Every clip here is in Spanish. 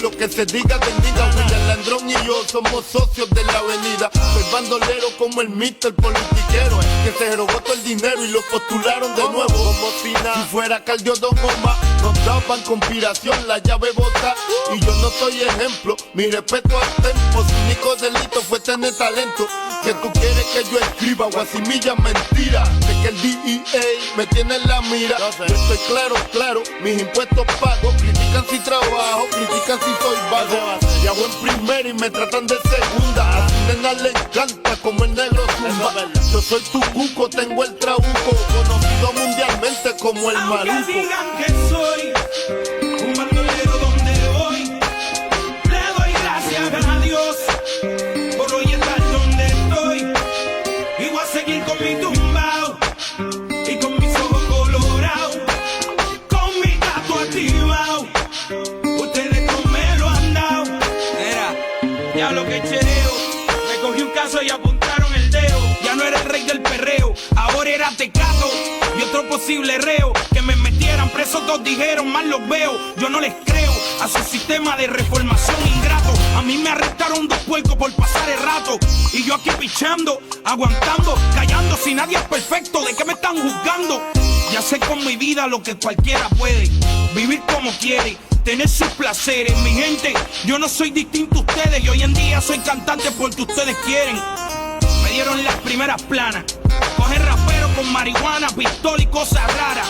lo que se diga del diga. William Landrón y yo somos socios de la avenida. Soy bandolero como el mister politiquero. Que se robó todo el dinero y lo postularon de nuevo. Como si nada. Si fuera Caldio Don Goma, nos daban conspiración, la llave bota. Y yo no soy ejemplo. Mi respeto al tempo. Su único delito fue tener talento. Que tú quieres que yo escriba guasimilla mentira. De que Me tiene en la mira. Yo estoy claro, claro, mis impuestos pago. Critican si trabajo, critican si soy vago. Y hago en primera y me tratan de segunda. A su nena le encanta como el negro zumba. Yo soy tu cuco, tengo el trabuco. Conocido mundialmente como el Aunque maluco. digan que soy posible reo. Que me metieran preso, todos dijeron, mal los veo. Yo no les creo a su sistema de reformación ingrato. A mí me arrestaron dos puercos por pasar el rato. Y yo aquí pichando, aguantando, callando. Si nadie es perfecto, ¿de qué me están juzgando? Ya sé con mi vida lo que cualquiera puede. Vivir como quiere tener sus placeres. Mi gente, yo no soy distinto a ustedes y hoy en día soy cantante porque ustedes quieren. Me dieron las primeras planas. Con marihuana, pistola y cosas raras.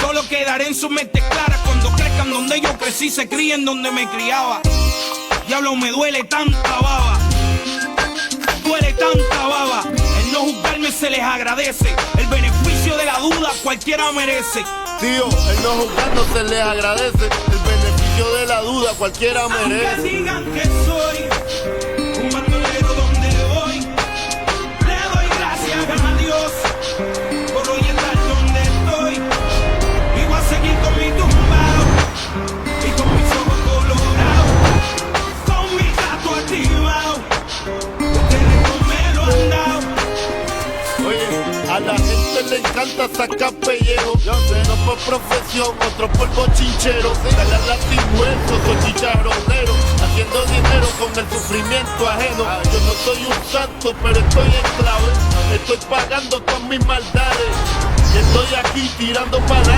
Solo quedaré en su mente clara cuando crezcan donde yo crecí, se críen donde me criaba. Diablo, me duele tanta baba. Duele tanta baba. El no juzgarme se les agradece. El beneficio de la duda cualquiera merece. Tío, el no juzgando se les agradece. El beneficio de la duda cualquiera Aunque merece. digan que soy encanta sacar pellejo. Yo sé, no por profesión, otro por bochinchero. Dale al latimuerto, soy chicharronero. Haciendo dinero con el sufrimiento ajeno. Yo no soy un santo, pero estoy en clave. Estoy pagando con mis maldades. Y estoy aquí tirando para.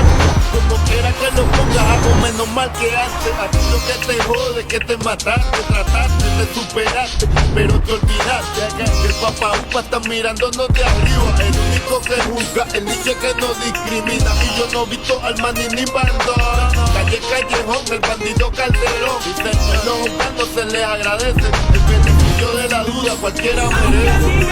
Como quiera que lo pongas, hago menos mal que antes. A ti lo que te jode que te mataste, trataste, te superaste, pero te olvidaste. Que el papá upa está mirándonos de arriba. El único que juzga, el nicho que no discrimina. Y yo no he visto al maní ni bandón. Calle Callejón, el bandido Calderón. Dice, el no juzgando se les agradece. El beneficio de la duda cualquiera merece.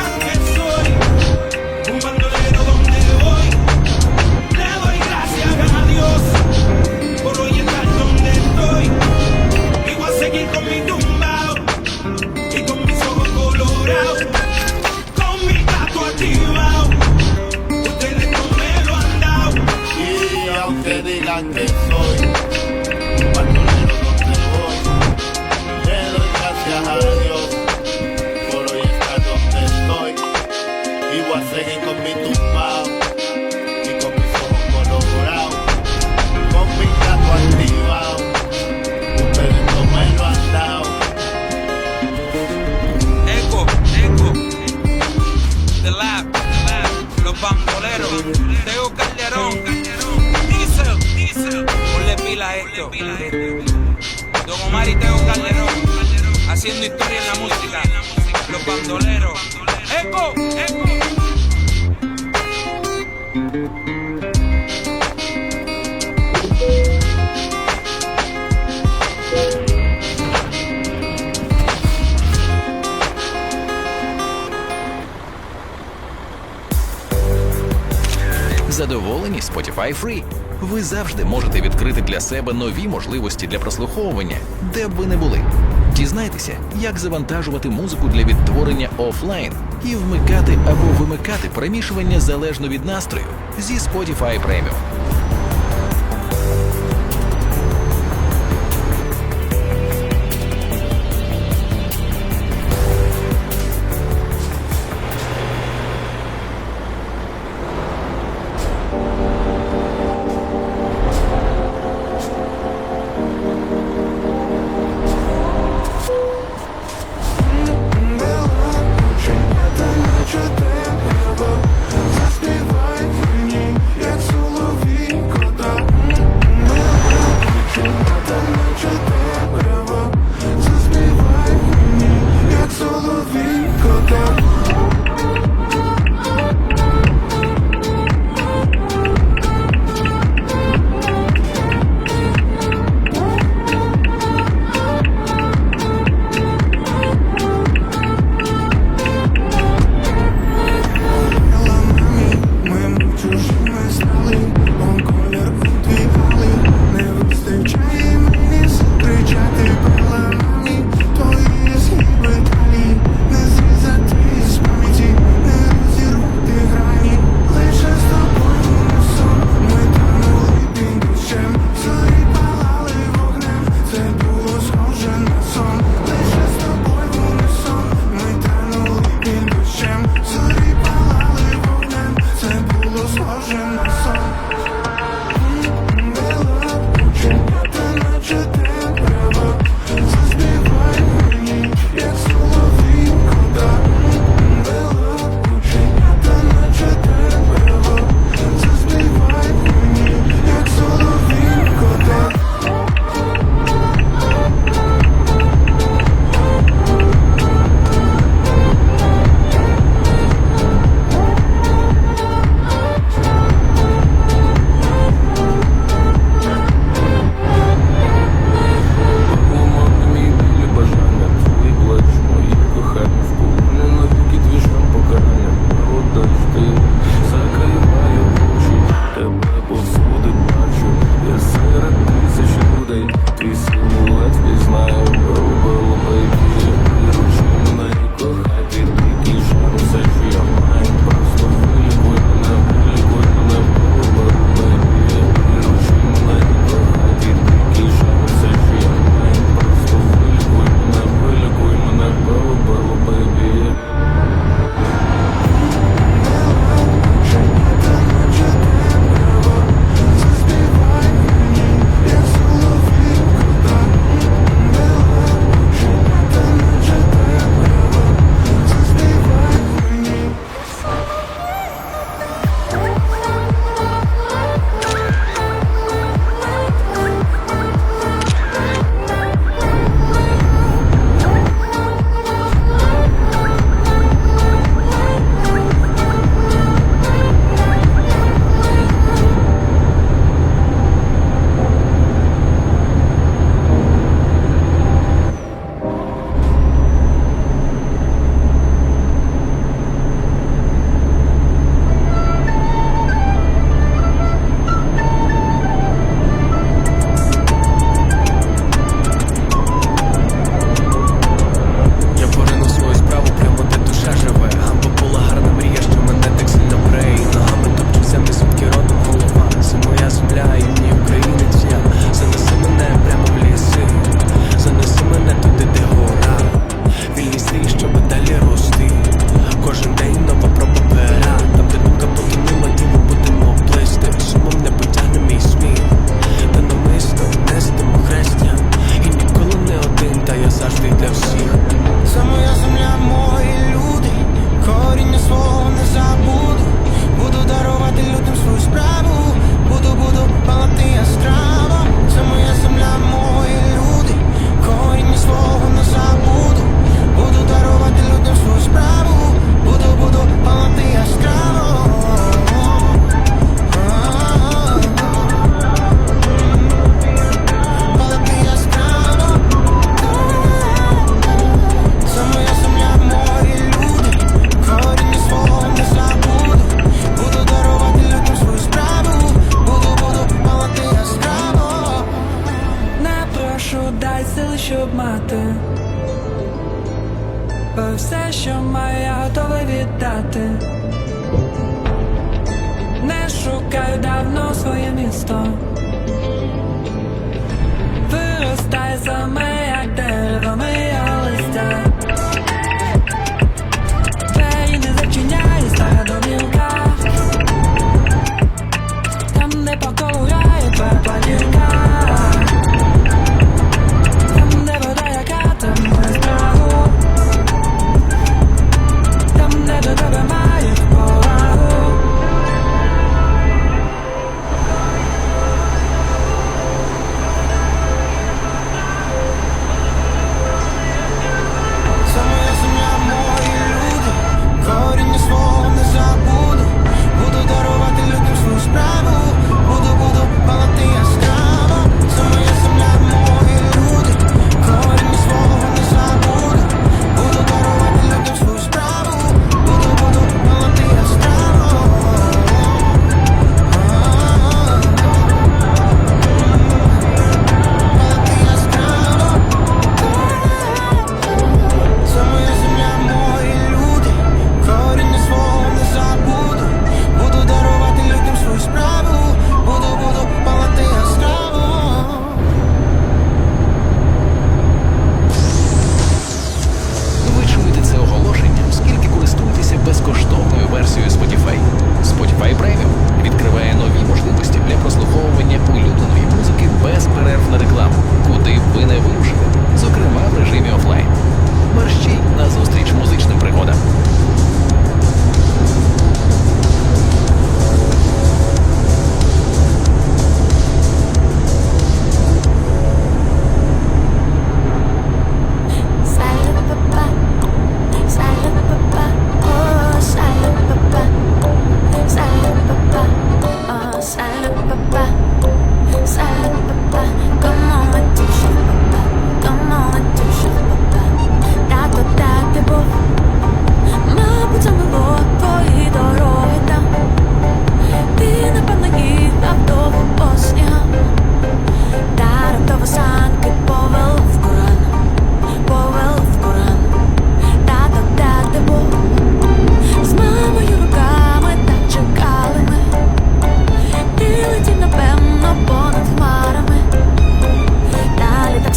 Задоволені Spotify Free. Ви завжди можете відкрити для себе нові можливості для прослуховування, де б ви не були. Дізнайтеся, як завантажувати музику для відтворення офлайн і вмикати або вимикати перемішування залежно від настрою зі Spotify Premium.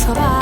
そば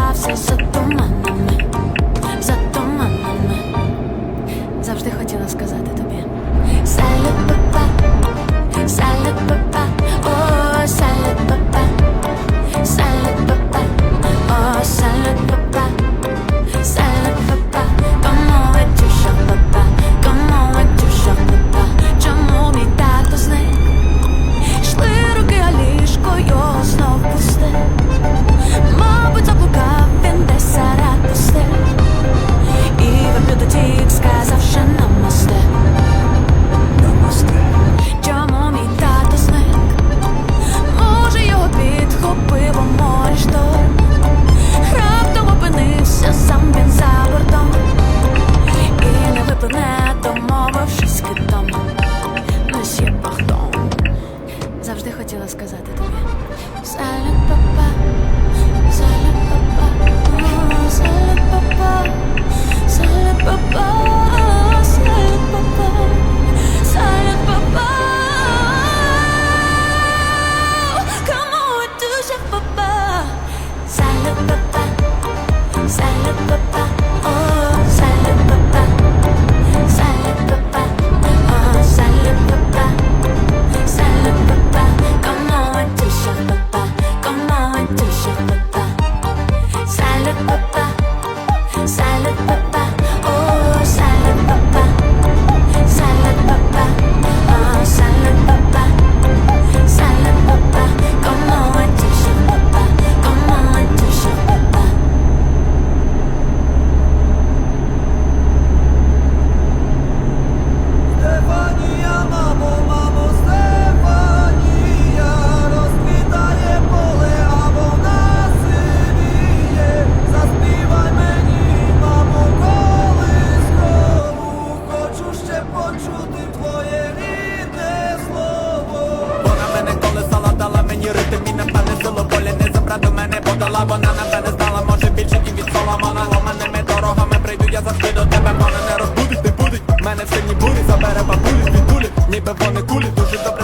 я завжди до тебе, мами не розбудить, не будить, мене в сині бурі забере бабулі, від кулі, ніби вони кулі, дуже добре.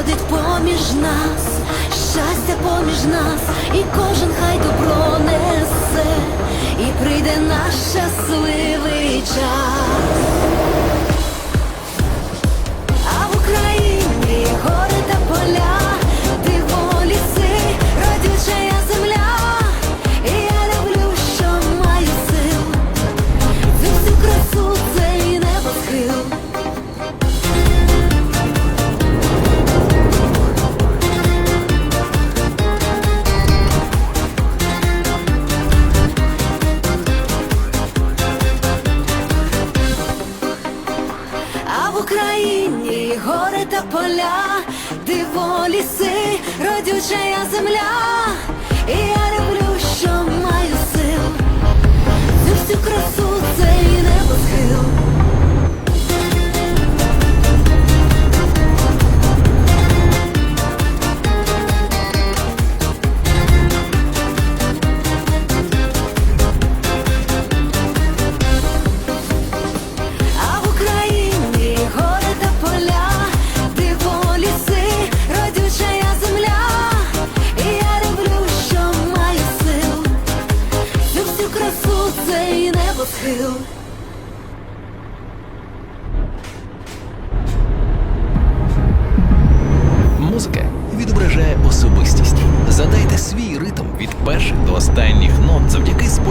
Ходить поміж нас, щастя поміж нас, і кожен хай добро несе, і прийде наш щасливий час. Україні гори та поля, диво ліси, родючая земля, і я люблю, що маю сил, цю всю красу цей небосхил.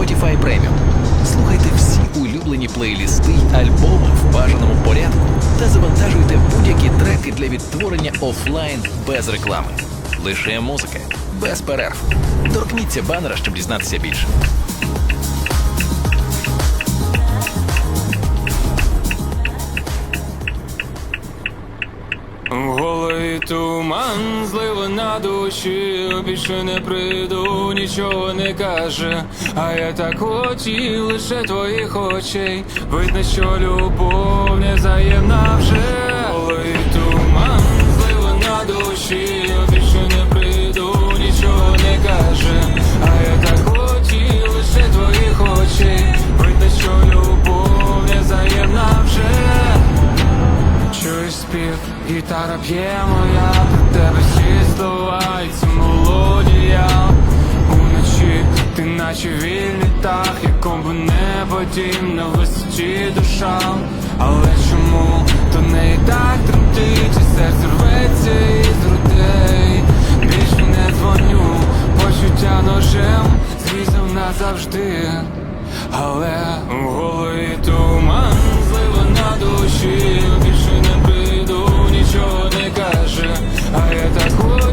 Spotify Premium. Слухайте всі улюблені плейлісти й альбоми в бажаному порядку та завантажуйте будь-які треки для відтворення офлайн без реклами. Лише музика, без перерв. Торкніться банера, щоб дізнатися більше. Туман, зливо на душі, більше не прийду, нічого не каже. А я так хотів лише твоїх очей. Видно, що любов не взаємна вже. Голий гітара п'є моя Про тебе всі ця мелодія. Уночі ти наче вільний птах Яком би не на висоті душа. Але чому то не і так тремтить І серце рветься із грудей? Більше не дзвоню, почуття ножем Зрізав назавжди. Але в голові туман злива на душі, нічого не каже. А я так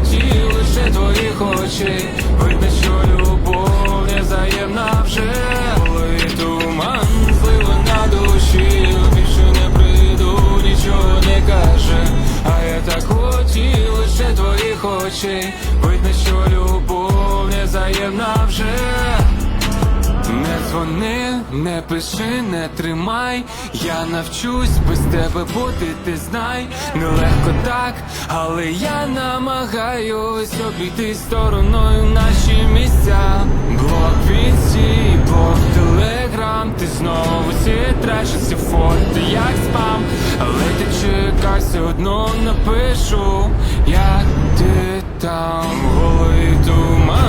не пиши, не тримай. Я навчусь без тебе бути, ти знай. Нелегко так, але я намагаюсь обійти стороною наші місця. Блок відсій, блок телеграм, ти знову трашишся фото, як спам. Але ти чекай, все одно напишу, як ти там в голові туман,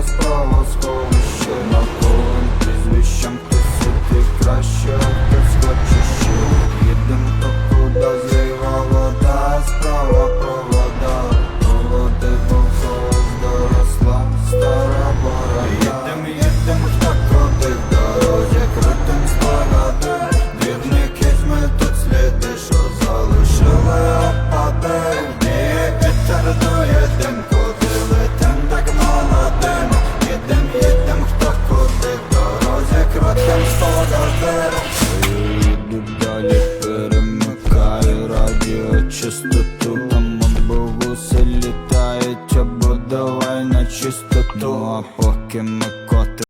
las promos con